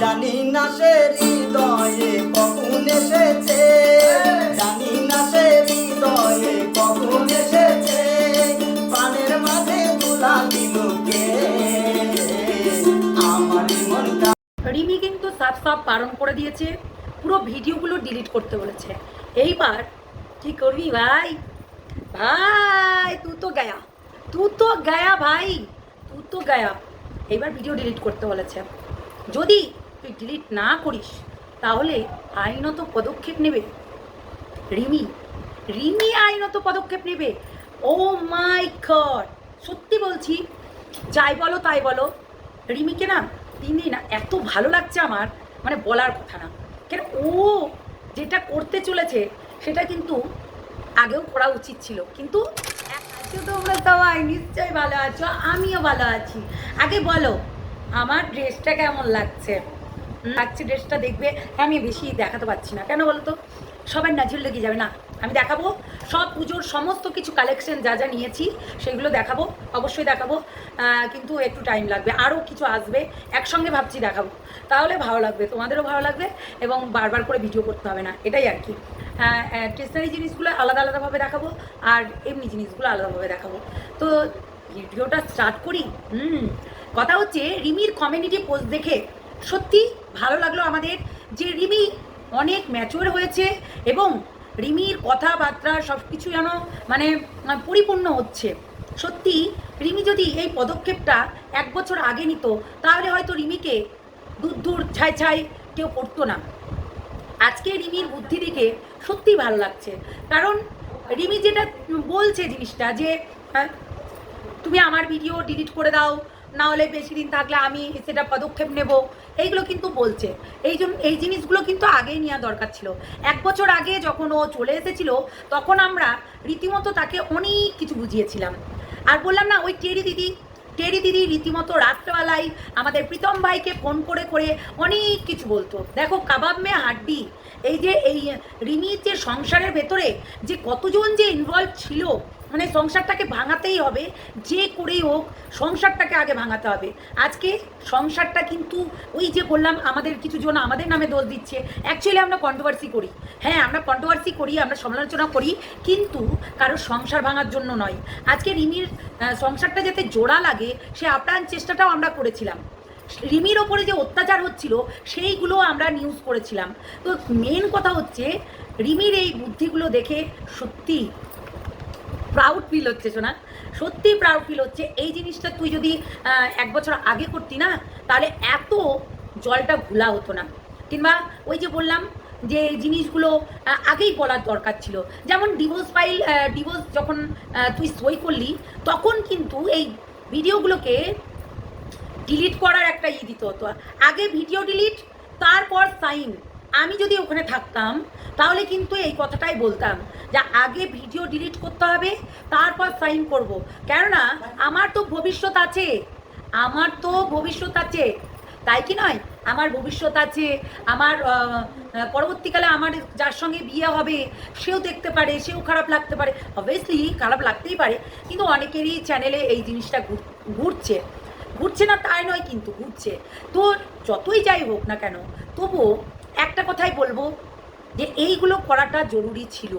জানি না সে হৃদয়ে কখন এসেছে। জানি না সে হৃদয়ে কখন এসেছে। মাঝে আমার মনটা রিমি কিন্তু সাফ সাফ বারণ করে দিয়েছে। পুরো ভিডিওগুলো ডিলিট করতে বলেছে। এইবার কি করবি ভাই? ভাই, তুই তো গায়া। তুই তো গায়া ভাই। তুই তো গায়া। এইবার ভিডিও ডিলিট করতে বলেছে। যদি তুই ডিলিট না করিস, তাহলে আইনত পদক্ষেপ নেবে। রিমি রিমি আইনত পদক্ষেপ নেবে। ও মাই গড সত্যি বলছি, যাই বলো তাই বলো, রিমিকে না দিনে না এত ভালো লাগছে আমার মানে বলার কথা না। কেন? ও যেটা করতে চলেছে, সেটা কিন্তু আগেও করা উচিত ছিল। কিন্তু আছো তোমরা সবাই নিশ্চয়ই ভালো আছো, আমিও ভালো আছি। আগে বলো আমার ড্রেসটা কেমন লাগছে? লাগছে ড্রেসটা দেখবে আমি বেশি দেখাতে পারছি না। কেন বলতো? সবার নজর লেগে যাবে না। আমি দেখাবো সব পুজোর সমস্ত কিছু কালেকশন যা যা নিয়েছি সেগুলো দেখাবো অবশ্যই দেখাবো। কিন্তু একটু টাইম লাগবে। আরও কিছু আসবে একসঙ্গে ভাবছি দেখাবো। তাহলে ভালো লাগবে তোমাদেরও ভালো লাগবে এবং বারবার করে ভিডিও করতে হবে না। এটাই আর কি। স্টেশনারি জিনিসগুলো আলাদা আলাদাভাবে দেখাবো আর এমনি জিনিসগুলো আলাদাভাবে দেখাবো। তো ভিডিওটা স্টার্ট করি? হুম। কথা হচ্ছে, রিমির কমিউনিটি পোস্ট দেখে সত্যি ভালো লাগল আমাদের যে রিমি অনেক ম্যাচিওর হয়েছে এবং রিমির কথাবার্তা সব কিছু যেন মানে পরিপূর্ণ হচ্ছে। সত্যি রিমি যদি এই পদক্ষেপটা এক বছর আগে নিত, তাহলে হয়তো রিমিকে দূর দূর ছাই ছাই কেউ করতো না। আজকে রিমির বুদ্ধি দেখে সত্যিই ভালো লাগছে। কারণ রিমি যেটা বলছে জিনিসটা যে তুমি আমার ভিডিও ডিলিট করে দাও না হলে বেশি দিন থাকলে আমি সেটা পদক্ষেপ নেব। এইগুলো কিন্তু বলছে। এই জন্য, এই জিনিসগুলো কিন্তু আগেই নেওয়া দরকার ছিল। এক বছর আগে যখন ও চলে এসেছিল, তখন আমরা রীতিমতো তাকে অনেক কিছু বুঝিয়েছিলাম। আর বললাম না, ওই টেরি দিদি টেরি দিদি রীতিমতো রাত্রেবেলায় আমাদের প্রীতম ভাইকে ফোন করে করে অনেক কিছু বলতো। দেখো, কাবাব মে হাড্ডি, এই যে, এই রিমির যে সংসারের ভেতরে যে কতজন যে ইনভলভ ছিল মানে সংসারটাকে ভাঙাতেই হবে, যে করেই হোক সংসারটাকে আগে ভাঙাতে হবে। আজকে সংসারটা কিন্তু ওই যে বললাম, আমাদের কিছু জন আমাদের নামে দোষ দিচ্ছে। অ্যাকচুয়ালি আমরা কন্ট্রোভার্সি করি। হ্যাঁ আমরা কন্ট্রোভার্সি করি, আমরা সমালোচনা করি, কিন্তু কারও সংসার ভাঙার জন্য নয়। আজকে রিমির সংসারটা যাতে জোড়া লাগে, সে আপ্রাণ চেষ্টাটাও আমরা করেছিলাম। রিমির ওপরে যে অত্যাচার হচ্ছিল, সেইগুলো আমরা নিউজ করেছিলাম। তো মেন কথা হচ্ছে, রিমির এই বুদ্ধিগুলো দেখে সত্যি প্রাউড ফিল হচ্ছে শোনা সত্যি প্রাউড ফিল হচ্ছে। এই জিনিসটা তুই যদি এক বছর আগে করতি না, তাহলে এত জলটা ঘোলা হতো না। কিংবা ওই যে বললাম যে জিনিসগুলো আগেই বলার দরকার ছিল। যেমন ডিভোর্স ফাইল ডিভোর্স যখন তুই সই করলি, তখন কিন্তু এই ভিডিওগুলোকে ডিলিট করার একটা ই দিতে হতো। আগে ভিডিও ডিলিট তারপর সাইন আমি যদি ওখানে থাকতাম, তাহলে কিন্তু এই কথাটাই বলতাম যে আগে ভিডিও ডিলিট করতে হবে, তারপর সাইন করব। কেননা আমার তো ভবিষ্যৎ আছে, আমার তো ভবিষ্যৎ আছে। তাই কি নয়? আমার ভবিষ্যৎ আছে, আমার পরবর্তীকালে আমার যার সঙ্গে বিয়ে হবে, সেও দেখতে পারে, সেও খারাপ লাগতে পারে। অবভিয়াসলি খারাপ লাগতেই পারে, কিন্তু অনেকেরই চ্যানেলে এই জিনিসটা ঘুরছে। ঘুরছে না তাই নয় কিন্তু ঘুরছে। তো যতই যাই হোক না কেন, তবুও একটা কথাই বলব যে এইগুলো করাটা জরুরি ছিল।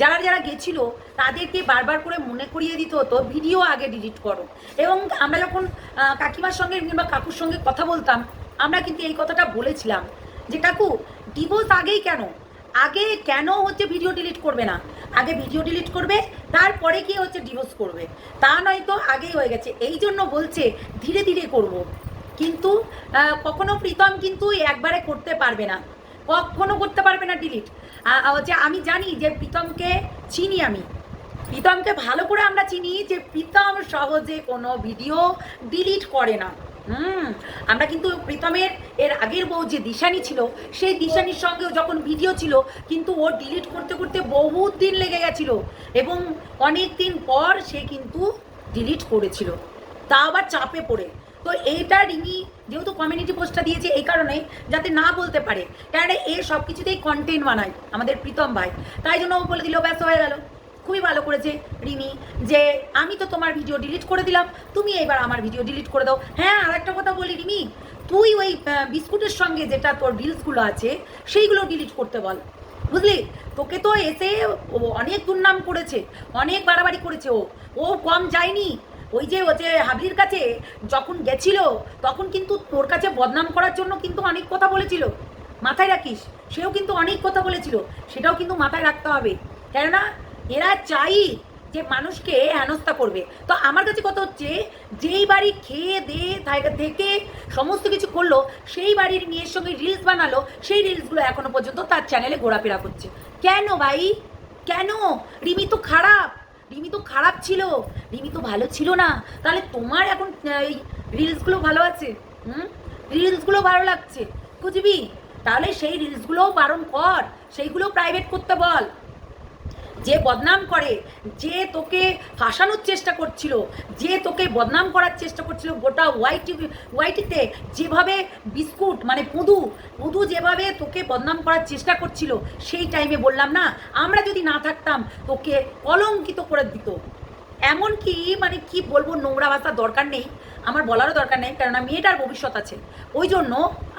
যারা যারা গেছিল, তাদেরকে বারবার করে মনে করিয়ে দিতে হতো, ভিডিও আগে ডিলিট করো। এবং আমরা যখন কাকিমার সঙ্গে কিংবা কাকুর সঙ্গে কথা বলতাম, আমরা কিন্তু এই কথাটা বলেছিলাম যে, কাকু ডিভোর্স আগেই কেন? আগে কেন হচ্ছে ভিডিও ডিলিট করবে না? আগে ভিডিও ডিলিট করবে, তারপরে কি হচ্ছে ডিভোর্স করবে? তা নয় তো আগেই হয়ে গেছে। এই জন্য বলছে, ধীরে ধীরে করব। কিন্তু কখনো প্রীতম কিন্তু একবারে করতে পারবে না। কখনো করতে পারবে না ডিলিট যে আমি জানি যে প্রীতমকে চিনি আমি। প্রীতমকে ভালো করে আমরা চিনি যে প্রীতম সহজে কোনো ভিডিও ডিলিট করে না। হুম, আমরা কিন্তু প্রীতমের এর আগের বউ যে দিশানি ছিল, সেই দিশানির সঙ্গেও যখন ভিডিও ছিল, কিন্তু ও ডিলিট করতে করতে বহুত দিন লেগে গেছিল এবং অনেক দিন পর সে কিন্তু ডিলিট করেছিল। তা আবার চাপে পড়ে। তো এইটা রিমি যেহেতু কমিউনিটি পোস্টটা দিয়েছে এই কারণে, যাতে না বলতে পারে। কেন এ সব কিছুতেই কন্টেন্ট বানায় আমাদের প্রীতম ভাই। তাই জন্য ও বলে দিল ব্যস্ত হয়ে গেল। খুবই ভালো করেছে রিমি, যে আমি তো তোমার ভিডিও ডিলিট করে দিলাম, তুমি এবার আমার ভিডিও ডিলিট করে দাও। হ্যাঁ আর একটা কথা বলি রিমি, তুই ওই বিস্কুটের সঙ্গে যেটা তোর রিলসগুলো আছে, সেইগুলো ডিলিট করতে বল। বুঝলি? তোকে তো এসে অনেক দুর্নাম করেছে, অনেক বাড়াবাড়ি করেছে ও। ও কম যায়নি ওই যে ও যে হাবলির কাছে যখন গেছিল, তখন কিন্তু তোর কাছে বদনাম করার জন্য কিন্তু অনেক কথা বলেছিল। মাথায় রাখিস, সেও কিন্তু অনেক কথা বলেছিল, সেটাও কিন্তু মাথায় রাখতে হবে। কেননা, এরা চাই যে মানুষকে হেনস্থা করবে। তো আমার কাছে কথা হচ্ছে, যেই বাড়ি খেয়ে দে থাকা, থেকে সমস্ত কিছু করল, সেই বাড়ির মেয়ের সঙ্গে রিলস বানালো, সেই রিলসগুলো এখনও পর্যন্ত তার চ্যানেলে ঘোরাফেরা করছে। কেন ভাই? কেন? রিমি তো খারাপ। রিমি তো খারাপ ছিল। রিমি তো ভালো ছিল না। তাহলে তোমার এখন এই রিলসগুলো ভালো আছে? হুম? রিলসগুলো ভালো লাগছে। বুঝবি? তাহলে সেই রিলসগুলোও বারণ কর। সেইগুলো প্রাইভেট করতে বল। যে বদনাম করে, যে তোকে ফাঁসানোর চেষ্টা করছিল, যে তোকে বদনাম করার চেষ্টা করছিল গোটা ওয়াইটি ওয়াইটিতে যেভাবে বিস্কুট মানে পুদু পুদু যেভাবে তোকে বদনাম করার চেষ্টা করছিল, সেই টাইমে বললাম, না, আমরা যদি না থাকতাম, তোকে কলঙ্কিত করে দিত। এমন কি মানে কি বলব, নোংরা ভাষার দরকার নেই, আমার বলারও দরকার নেই কেননা মেয়েটার ভবিষ্যৎ আছে। ওই জন্য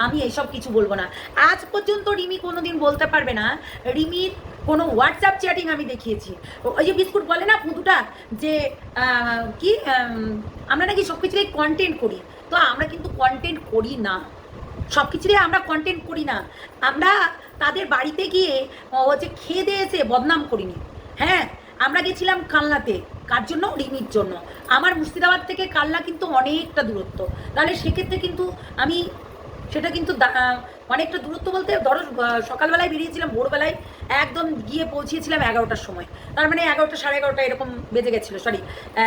আমি এইসব কিছু বলব না। আজ পর্যন্ত রিমি কোনোদিন বলতে পারবে না রিমির কোনো হোয়াটসঅ্যাপ চ্যাটিং আমি দেখিয়েছি। ওই যে বিস্কুট বলে না পুঁতুটা যে কি আমরা নাকি সব কিছুতেই কন্টেন্ট করি। তো আমরা কিন্তু কন্টেন্ট করি না। সব কিছুতে আমরা কন্টেন্ট করি না। আমরা তাদের বাড়িতে গিয়ে হচ্ছে খেয়ে দিয়ে এসে বদনাম করিনি। হ্যাঁ আমরা গেছিলাম কালনাতে। কার জন্য? রিমির জন্য। আমার মুর্শিদাবাদ থেকে কালনা কিন্তু অনেকটা দূরত্ব। তাহলে সেক্ষেত্রে কিন্তু আমি সেটা কিন্তু অনেকটা দূরত্ব বলতে ধরো সকালবেলায় বেরিয়েছিলাম, ভোরবেলায় একদম গিয়ে পৌঁছিয়েছিলাম এগারোটার সময়। তার মানে এগারোটা, সাড়ে এগারোটা এরকম বেজে গেছিল সরি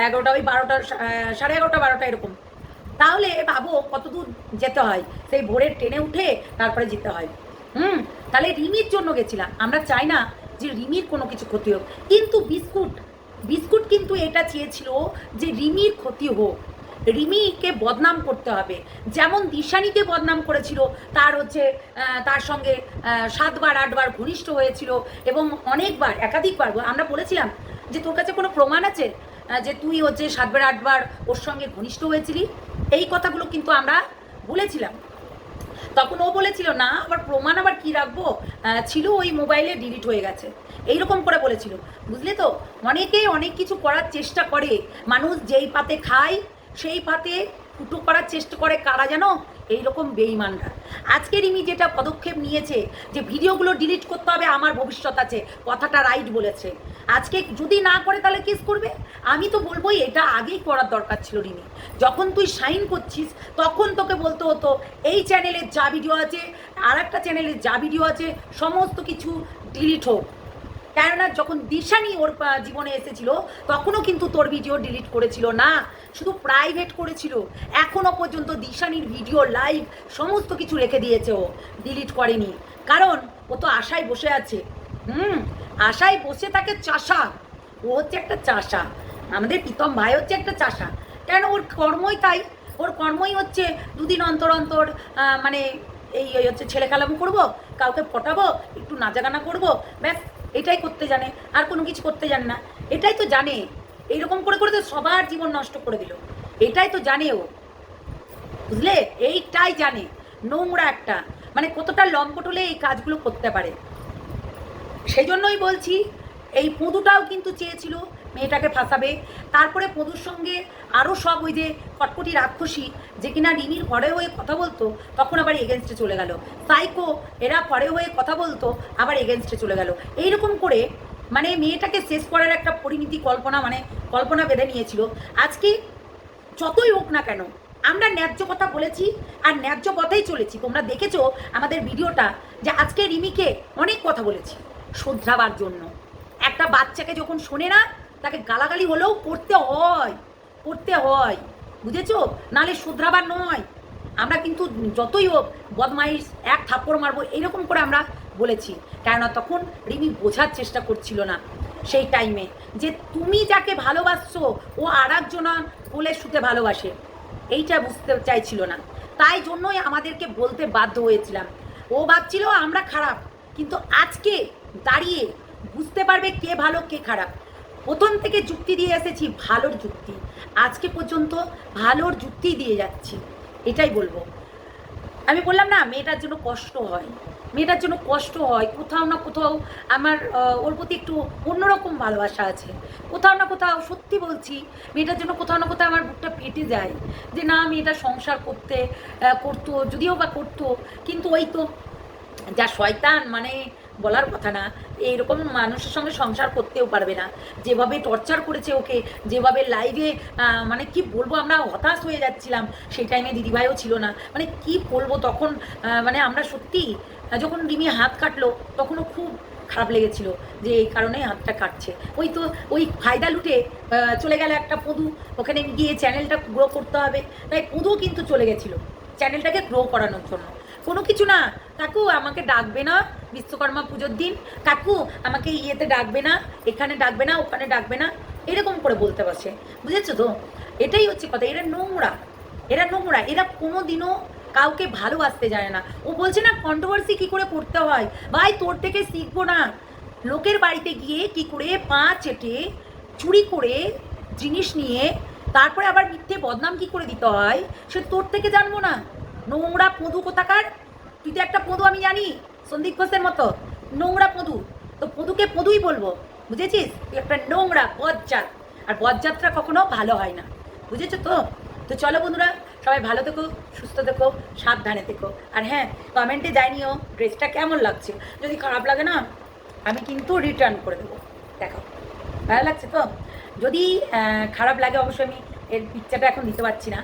এগারোটা ওই বারোটা সাড়ে এগারোটা, বারোটা এরকম। তাহলে ভাবো কত দূর যেতে হয়? সেই ভোরের ট্রেনে উঠে তারপরে যেতে হয়। হুম, তাহলে রিমির জন্য গেছিলাম। আমরা চাই না যে রিমির কোনো কিছু ক্ষতি হোক। কিন্তু বিস্কুট বিস্কুট কিন্তু এটা চেয়েছিল যে রিমির ক্ষতি হোক। রিমিকে বদনাম করতে হবে। যেমন দিশানিকে বদনাম করেছিল, তার হচ্ছে তার সঙ্গে সাতবার, আটবার ঘনিষ্ঠ হয়েছিল এবং অনেকবার, একাধিকবার, আমরা বলেছিলাম যে তোর কাছে কোনো প্রমাণ আছে? যে তুই হচ্ছে সাতবার, আটবার ওর সঙ্গে ঘনিষ্ঠ হয়েছিলি? এই কথাগুলো কিন্তু আমরা বলেছিলাম। তখন ও বলেছিল, না, আবার প্রমাণ আবার কি রাখব? ছিল ওই মোবাইলে ডিলিট হয়ে গেছে। এইরকম করে বলেছিল। বুঝলে তো? অনেকেই অনেক কিছু করার চেষ্টা করে। মানুষ যেই পাতে খায় সেই ফাতে ফুটো করার চেষ্টা করে কারা যেন এইরকম বেইমানরা আজকে রিমি যেটা পদক্ষেপ নিয়েছে, যে ভিডিওগুলো ডিলিট করতে হবে, আমার ভবিষ্যৎ আছে, কথাটা রাইট বলেছে। আজকে যদি না করে তাহলে কেস করবে? আমি তো বলবোই, এটা আগেই করার দরকার ছিল রিমি। যখন তুই সাইন করছিস, তখন তোকে বলতে হতো, এই চ্যানেলের যা ভিডিও আছে আর একটা চ্যানেলের যা ভিডিও আছে, সমস্ত কিছু ডিলিট হোক। কেননা যখন দিশানি ওর জীবনে এসেছিল, তখনও কিন্তু তোর ভিডিও ডিলিট করেছিল। না, শুধু প্রাইভেট করেছিল। এখনও পর্যন্ত দিশানির ভিডিও লাইভ সমস্ত কিছু রেখে দিয়েছে ও ডিলিট করেনি। কারণ ও তো আশায় বসে আছে। হুম, আশায় বসে থাকে চাষা। ও হচ্ছে একটা চাষা। আমাদের প্রীতম ভাই হচ্ছে একটা চাষা। কেন ওর কর্মই তাই? ওর কর্মই হচ্ছে দুদিন অন্তর অন্তর মানে এই হচ্ছে ছেলে কালাম করব, কাউকে পটাবো, একটু নাচাগানা করব, ব্যাস। এটাই করতে জানে, আর কোনো কিছু করতে জানে না। এটাই তো জানে, এইরকম করে করে তো সবার জীবন নষ্ট করে দিল। এটাই তো জানে ও। বুঝলে? এইটাই জানে, নোংরা একটা। মানে কতটা লম্পট হলে এই কাজগুলো করতে পারে। সেই জন্যই বলছি এই পুঁদুটাও কিন্তু চেয়েছিল মেয়েটাকে ফাঁসাবে। তারপরে পুঁদুর সঙ্গে আরও সব ওই যে কটকটি রাক্ষসী যে কিনা রিমির ঘরে হয়ে কথা বলতো, তখন আবার এগেনস্টে চলে গেল। সাইকো, এরা ঘরে হয়ে কথা বলতো, আবার এগেনস্টে চলে গেল। এইরকম করে মানে মেয়েটাকে শেষ করার একটা পরিণতি কল্পনা মানে কল্পনা বেঁধে নিয়েছিল। আজকে যতই হোক না কেন, আমরা ন্যায্য কথা বলেছি আর ন্যায্য পথেই চলেছি। তোমরা দেখেছ আমাদের ভিডিওটা যে আজকে রিমিকে অনেক কথা বলেছি, শুধরাবার জন্য। একটা বাচ্চাকে যখন শোনে না, তাকে গালাগালি হলেও করতে হয় করতে হয়। বুঝেছ? নালে শুধরাবার নয়। আমরা কিন্তু যতই হোক বদমাইশ, এক থাপ্পড় মারবো, এরকম করে আমরা বলেছি। কেননা তখন রিমি বোঝার চেষ্টা করছিল না সেই টাইমে যে তুমি যাকে ভালোবাসছো, ও আর একজনা বলে শুতে ভালোবাসে। এইটা বুঝতে চাইছিল না। তাই জন্যই আমাদেরকে বলতে বাধ্য হয়েছিলাম। ও ভাবছিল আমরা খারাপ, কিন্তু আজকে দাঁড়িয়ে বুঝতে পারবে কে ভালো, কে খারাপ। প্রথম থেকে যুক্তি দিয়ে এসেছি, ভালোর যুক্তি। আজকে পর্যন্ত ভালোর যুক্তি দিয়ে যাচ্ছি, এটাই বলব। আমি বললাম না, মেয়েটার জন্য কষ্ট হয়। মেয়েটার জন্য কষ্ট হয়, কোথাও না কোথাও আমার ওর প্রতি একটু অন্যরকম ভালোবাসা আছে। কোথাও না কোথাও সত্যি বলছি, মেয়েটার জন্য কোথাও না কোথাও আমার বুকটা ফেটে যায়। যে না, মেয়েটা সংসার করতে করতো, যদিও বা করতো, কিন্তু ওই তো যা শয়তান মানে বলার কথা না, এইরকম মানুষের সঙ্গে সংসার করতেও পারবে না। যেভাবে টর্চার করেছে ওকে, যেভাবে লাইভে মানে কি বলব, আমরা হতাশ হয়ে যাচ্ছিলাম। সেই টাইমে দিদিভাইও ছিল না। মানে কি বলব তখন মানে আমরা সত্যি, যখন রিমি হাত কাটলো, তখনও খুব খারাপ লেগেছিল যে এই কারণে হাতটা কাটছে। ওই তো, ওই ফায়দা লুটে চলে গেল একটা পদু। ওখানে গিয়ে চ্যানেলটা গ্রো করতে হবে। তাই পদু কিন্তু চলে গেছিল। চ্যানেলটাকে গ্রো করানোর জন্য। কোনো কিছু না। কাকু, আমাকে ডাকবে না বিশ্বকর্মা পুজোর দিন। কাকু, আমাকে ইয়েতে ডাকবে না, এখানে ডাকবে না, ওখানে ডাকবে না, এরকম করে বলতে পারছে বুঝেছ তো? এটাই হচ্ছে কথা। এরা নোংরা। এরা নোংরা। এরা কোনো দিনও কাউকে ভালোবাসতে জানে না। ও বলছে, না কন্ট্রোভার্সি কি করে করতে হয়? ভাই, তোর থেকে শিখব না। লোকের বাড়িতে গিয়ে কি করে পা চেটে, চুরি করে জিনিস নিয়ে, তারপরে আবার মিথ্যে বদনাম কি করে দিতে হয়? সে তোর থেকে জানব না। নোংরা পদু কোথাকার? তুই তো একটা পদু, আমি জানি, সন্দীপ ঘোষের মতো। নোংরা পদু। তো পদুকে পদুই বলব, বুঝেছিস? তুই একটা নোংরা বজ্জাত আর বজ্জাতরা কখনো ভালো হয় না। বুঝেছ তো? তো চলো বন্ধুরা, সবাই ভালো থেকো, সুস্থ থেকো, সাবধানে থেকো। আর হ্যাঁ কমেন্টে জানিও ড্রেসটা কেমন লাগছে। যদি খারাপ লাগে না, আমি কিন্তু রিটার্ন করে দেবো। দেখো, ভালো লাগছে তো? যদি খারাপ লাগে, অবশ্যই আমি এর পিকচারটা এখন দিতে পারছি না।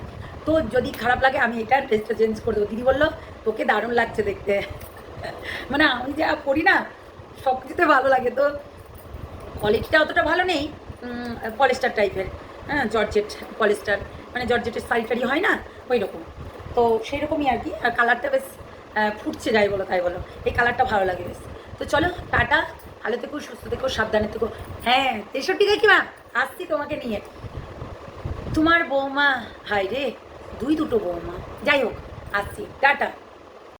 তো যদি খারাপ লাগে, আমি এটা ড্রেসটা চেঞ্জ করে দেবো। দিদি বলল, তোকে দারুণ লাগছে দেখতে। মানে আমি যা করি না, সব কিছুতে ভালো লাগে। তো কোয়ালিটিটা অতটা ভালো নেই পলিস্টার টাইপের হ্যাঁ জর্জেট পলিস্টার মানে জর্জেটের শাড়ি টাড়ি হয় না ওই রকম তো সেই রকমই আর কি, আর কালারটা বেশ ফুটছে যাই বলো, তাই বলো। এই কালারটা ভালো লাগে বেশ। তো চলো, টাটা, ভালো থেকো, সুস্থ থেকো, সাবধানে থেকো। হ্যাঁ তেষট্টি কাকিমা আসছি তোমাকে নিয়ে। তোমার বৌমা হাই রে দুই দুটো বৌমা। যাই হোক আসছি। টাটা।